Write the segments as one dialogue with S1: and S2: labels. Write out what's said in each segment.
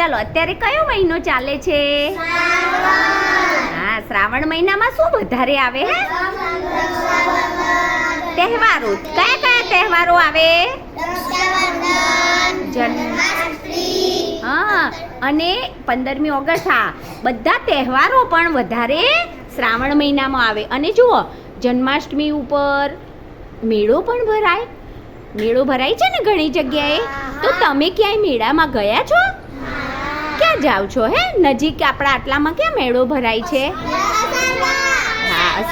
S1: ચાલો, અત્યારે કયો મહિનો ચાલે છે? હા, શ્રાવણ મહિનામાં શું વધારે આવે, હે? તહેવારો. કયા કયા તહેવારો આવે? હા, અને પંદરમી ઓગસ્ટ, હા, બધા તહેવારો પણ વધારે શ્રાવણ મહિનામાં આવે. અને જુઓ, જન્માષ્ટમી ઉપર મેળો પણ ભરાય. મેળો ભરાય છે ને ઘણી જગ્યાએ? તો તમે ક્યાંય મેળામાં ગયા છો? ક્યાં જાવ છો, હે? નજીક આપણા આટલામાં ક્યાં મેળો ભરાય છે?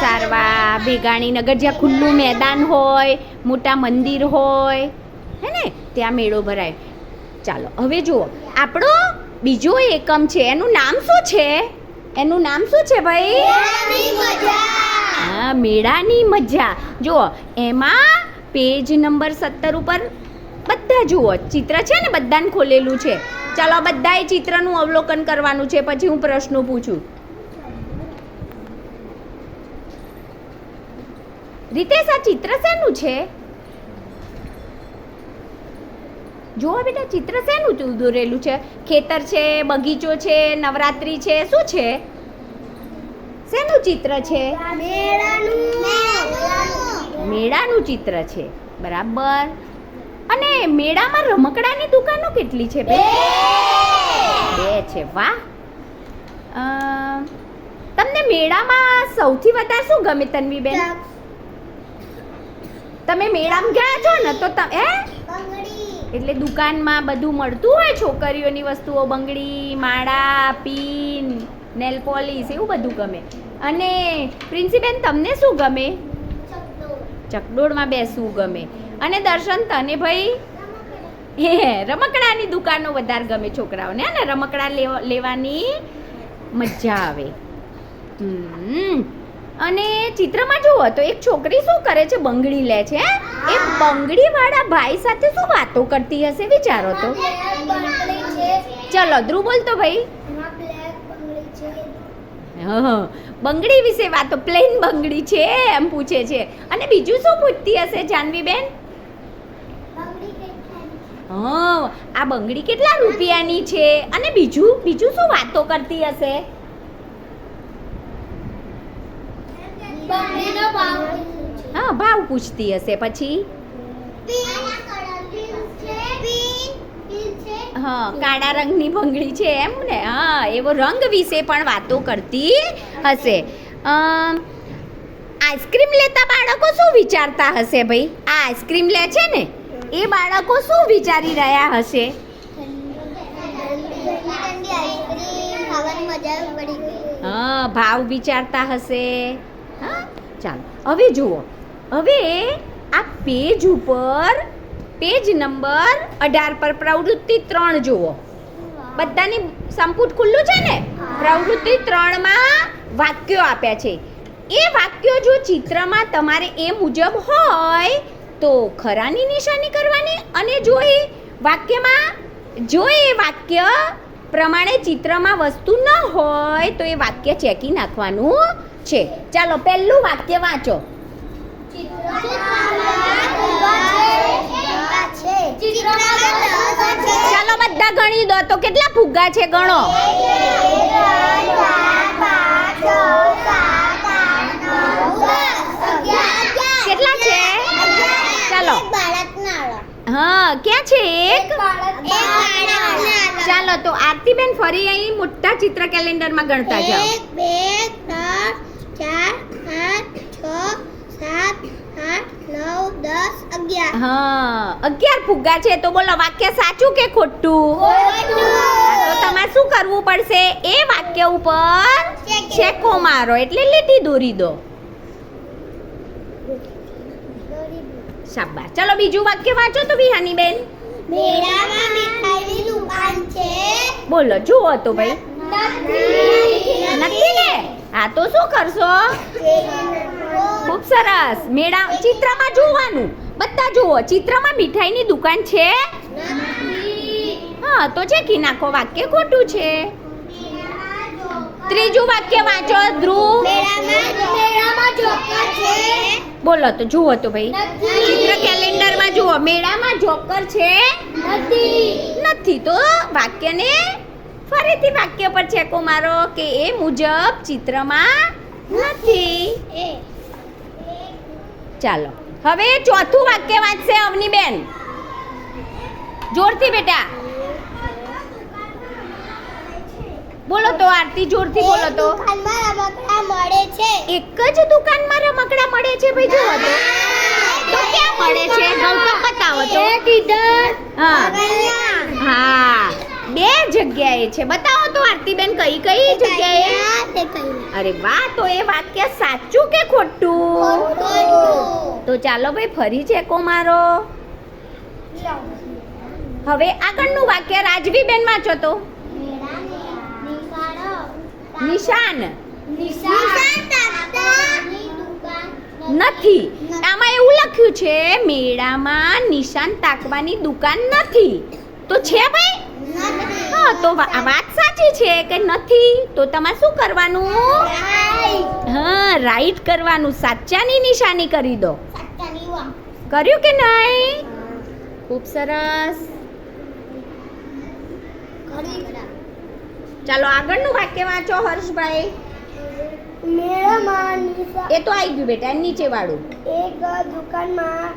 S1: હા ભેગાણી નગર જ્યાં ખુલ્લું મેદાન હોય, મોટા મંદિર હોય, હે ને? ત્યાં મેળો ભરાય. ચાલો, હવે જુઓ. આપણો બીજો એકમ છે. એનું નામ શું છે? એનું નામ શું છે ભાઈ? હા, મેળાની મજા. જુઓ, એમાં પેજ નંબર સત્તર ઉપર બધા જુઓ. ચિત્ર છે ને બધાને ખોલેલું છે. ચાલો આ બધાએ ચિત્રનું અવલોકન કરવાનું છે પછી હું પ્રશ્નો પૂછું. રીતેશ આ ચિત્ર શેનું છે? જો બેટા ચિત્ર શેનું તું દોરેલું છે? ખેતર છે બગીચો છે નવરાત્રી છે શું છે? શેનું ચિત્ર છે? મેળાનું ચિત્ર છે. બરાબર. અને મેળામાં રમકડાની દુકાનો કેટલી છે બે? બે છે વાહ. તમને મેળામાં સૌથી વધારે શું ગમે તન્વીબેન? તમે મેળામાં ગયા છો ને તો તમે એટલે દુકાનમાં બધું મળતું હોય છોકરીઓની વસ્તુઓ બંગડી માળા પીન નેલ પોલિશ એવું બધું ગમે. અને પ્રિન્સીબેન તમને શું ગમે? ચકડોળમાં બેસવું ગમે. અને દર્શન તને ભાઈ હે રમકડાની દુકાનો વધારે ગમે છોકરાઓને. ને રમકડા લેવા- લેવાની મજા આવે. અને ચિત્રમાં જુઓ તો એક છોકરી શું કરે છે? બંગડી લે છે એ બંગડી વાળા ભાઈ સાથે શું વાતો કરતી હશે વિચારો તો? ચલો ધ્રુવ બોલતો ભાઈ હં, બંગડી વિશે વાતો પ્લેન બંગડી છે એમ પૂછે છે. અને બીજું શું પૂછતી હશે જાનવીબેન? હં આ બંગડી કેટલા રૂપિયાની છે? અને બીજું બીજું શું વાતો કરતી હશે? હા ભાવ પૂછતી હશે પછી? હા, કાળા રંગની ભંગડી છે એમ ને? હા, એવો રંગ વિશે પણ વાતો કરતી હશે. આઈસ્ક્રીમ લેતા બાળકો શું વિચારતા હશે ભાઈ? આ આઈસ્ક્રીમ લે છે ને, એ બાળકો શું વિચારી રહ્યા હશે? હા, ભાવ વિચારતા હશે. હા, ચાલો. હવે જુઓ. હવે આ પેજ ઉપર પેજ નંબર અઢાર પર પ્રવૃત્તિ ત્રણ જુઓ. બધાની સંપુટ ખુલ્લું છે ને? પ્રવૃત્તિ ત્રણમાં વાક્યો આપ્યા છે. એ વાક્યો જો ચિત્રમાં તમારે એ મુજબ હોય તો ખરાની નિશાની કરવાની અને જો એ વાક્યમાં જો એ વાક્ય પ્રમાણે ચિત્રમાં વસ્તુ ન હોય તો એ વાક્ય ચેકી નાખવાનું છે. ચાલો પહેલું વાક્ય વાંચો. ચાલો બધા ગણી દો. તો કેટલા ફુગ્ગા છે ગણો? કેટલા છે? ચાલો. હા, ક્યાં છે એક? ચાલો, તો આરતીબેન ફરી અહીં મોટા ચિત્ર કેલેન્ડરમાં ગણતા જાઓ.
S2: એક, બે, ત્રણ, ચાર, પાંચ, છ, સાત નવ દસ અગિયાર.
S1: હા અગિયાર ફુગ્ગા છે તો બોલો વાક્ય સાચું કે ખોટું? તો તમારે શું કરવું પડશે? એ વાક્ય ઉપર છેકો મારો એટલે લીટી દોરી દો. શાબાશ. ચલો બીજું વાક્ય વાંચો તો વિહાની બેન.
S2: મેળામાં મીઠાઈની દુકાન છે.
S1: બોલો જુઓ તો ભાઈ. નક્કી ને? હા તો શું કરશો? ખૂબ સરસ. મેળા ચિત્રમાં જોવાનું. બધા જુઓ ચિત્રમાં મીઠાઈની દુકાન છે? હા તો છે કે નાખો વાક્ય ખોટું છે. ત્રીજું વાક્ય વાંચો ધ્રુવ. બોલો તો જુઓ તો ભાઈ. ચિત્ર કેલેન્ડરમાં જુઓ. મેળામાં જોકર છે?
S2: નથી.
S1: નથી તો વાક્યને ફરીથી વાક્ય પર છેકો મારો કે એ મુજબ ચિત્રમાં નથી. ચાલો હવે ચોથું વાક્ય વાંચશે અવનીબેન. જોરથી બેટા. બોલો તો આરતી જોરથી બોલો તો.
S2: રમકડા મળે છે.
S1: એક જ દુકાનમાં રમકડા મળે છે ભાઈ જો હતો. તો ક્યાં મળે છે? ગૌતમ બતાવો તો. હા. હા. બે જગ્યાએ છે. બતાવો તો આરતીબેન કઈ કઈ જગ્યાએ? અરે વાહ તો એ વાક્ય સાચું કે ખોટું. તો ચાલો ભાઈ ફરી ચેકો મારો. હવે આગળનું વાક્ય રાજવીબેન વાંચો તો. નિશાન. નથી. આમાં એવું લખ્યું છે મેળામાં નિશાન તાકવાની દુકાન નથી. તો છે ભાઈ? હા તો આ વાત સાચી છે કે નથી? તો તમારે શું કરવાનું? હા રાઈટ કરવાનું. સાચાની નિશાની કરી દો. કર્યું કે નહીં? ખૂબ સરસ. ચાલો આગળનું વાક્ય વાંચો હર્ષભાઈ. એ તો આવી ગયું બેટા નીચે વાળું.
S2: એક દુકાનમાં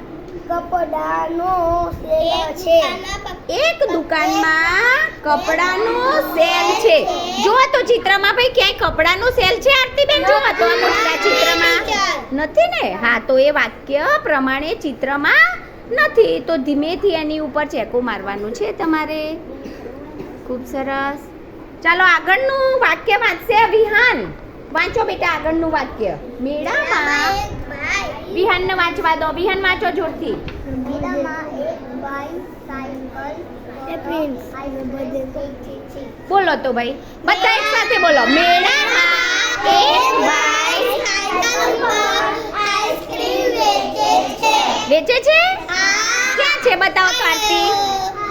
S2: કપડાનો સેલ છે.
S1: એક દુકાનમાં કપડાનો સેલ છે. જો તો ચિત્રમાં ભાઈ ક્યાંય કપડાનો સેલ છે, આરતીબેન? જો તો આ મોટા ચિત્રમાં. નથી ને? હા, તો એ વાક્ય પ્રમાણે ચિત્રમાં નથી. તો ધીમેથી એની ઉપર ચેકો મારવાનું છે તમારે. ખૂબ સરસ. ચાલો, આગળનું વાક્ય વાંચશે વિહાન. વાંચો બેટા આગળનું વાક્ય. મેળામાં વિહાનને વાંચવા દો. વિહાન, વાંચો જોરથી. બોલો તો ભાઈ. બધા એક સાથે બોલો. મેળામાં ભાઈ વેચે છે? ક્યાં છે બતાવો તો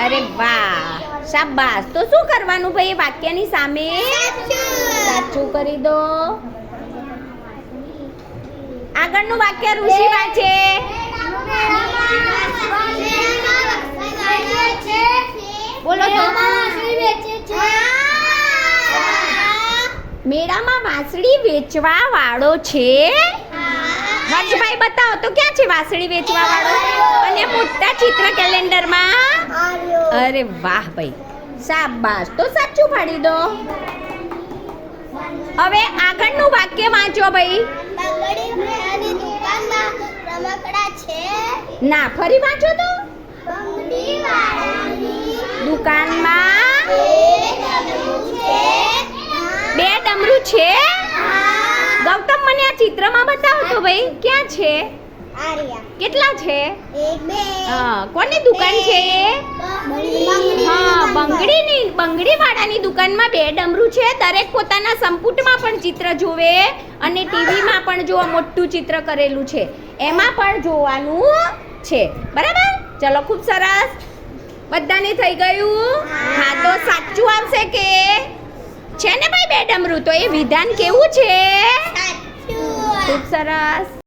S1: અરે વાહ, શાબાશ. તો શું કરવાનું ભાઈ? વાક્યની સામે? સાચું કરી દો. આગળનું વાક્ય ઋષિ વાંચે બોલો તો. મેળામાં વાંસળી વેચવા વાળો છે હર્ષભાઈ બતાવો તો ક્યાં છે વાંસળી વેચવા વાળો અને મોટા ચિત્ર કેલેન્ડરમાં? અરે વાહ ભાઈ શાબાશ. તો સાચું પાડી દો. હવે આગળનું વાક્ય વાંચો ભાઈ. ના ફરી વાંચો તો. દુકાનમાં? બે ડમરું છે? ગૌતમ, મને આ ચિત્રમાં બતાવો તો ભાઈ, ક્યાં છે? કેટલા છે? કોની દુકાન છે હા બંગડી વાળાની દુકાનમાં બે ડમરું છે. દરેક પોતાના સંપુટમાં પણ ચિત્ર જોવે અને ટીવીમાં પણ જો મોટું ચિત્ર કરેલું છે. એમાં પણ જોવાનું છે. બરાબર? ચલો, ખૂબ સરસ. બધાને થઈ ગયું? હા તો સાચું આવશે કે? છે ને ભાઈ બે ડમરું? તો એ વિધાન કેવું છે? ખૂબ સરસ.